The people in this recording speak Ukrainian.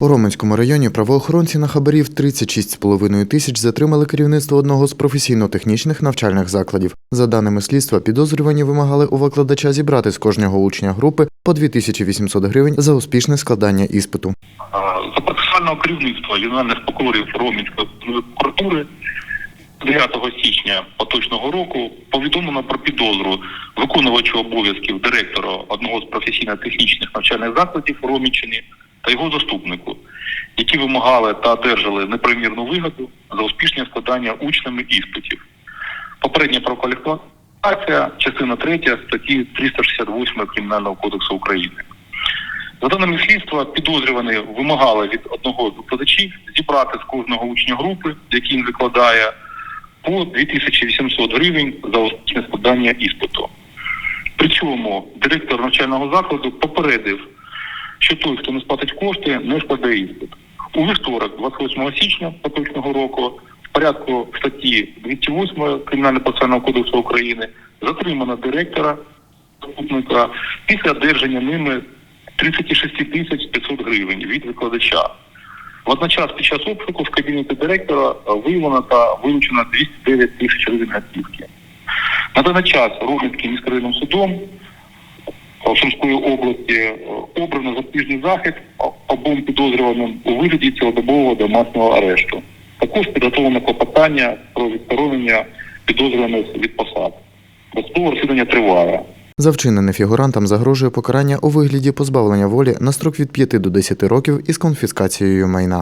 У Роменському районі правоохоронці на хабарів 36,5 тисяч затримали керівництво одного з професійно-технічних навчальних закладів. За даними слідства, підозрювані вимагали у викладача зібрати з кожного учня групи по 2800 гривень за успішне складання іспиту. За процесуального керівництва генеральних прокурорів Ромінської прокуратури 9 січня поточного року повідомлено про підозру виконувачу обов'язків директора одного з професійно-технічних навчальних закладів Ромінщини та його заступнику, які вимагали та одержали непримірну вигоду за успішне складання учнями іспитів. Попередня прокваліфікація, частина 3 статті 368 Кримінального кодексу України. За даними слідства, підозрювані вимагали від одного з викладачів зібрати з кожного учня групи, який він викладає, по 2800 гривень за успішне складання іспиту. При цьому директор навчального закладу попередив, що той, хто не сплатить кошти, не складе іспит. У вівторок, 28 січня поточного року, в порядку статті 208 Кримінального процесуального кодексу України затримано директора заступника після одержання ними 36 тисяч 500 гривень від викладача. Водночас під час обшуку в кабінеті директора виявлено та вилучено 209 тисяч гривень готівки. На даний час Рожницьким міськрайонним судом Сумської області е, обрано запобіжний захід обом підозрюваним у вигляді цілодобового домашнього арешту. Також підготовлено клопотання про відсторонення підозрюваних від посад. Досудове розслідування триває. За вчинене фігурантам загрожує покарання у вигляді позбавлення волі на строк від 5 до 10 років із конфіскацією майна.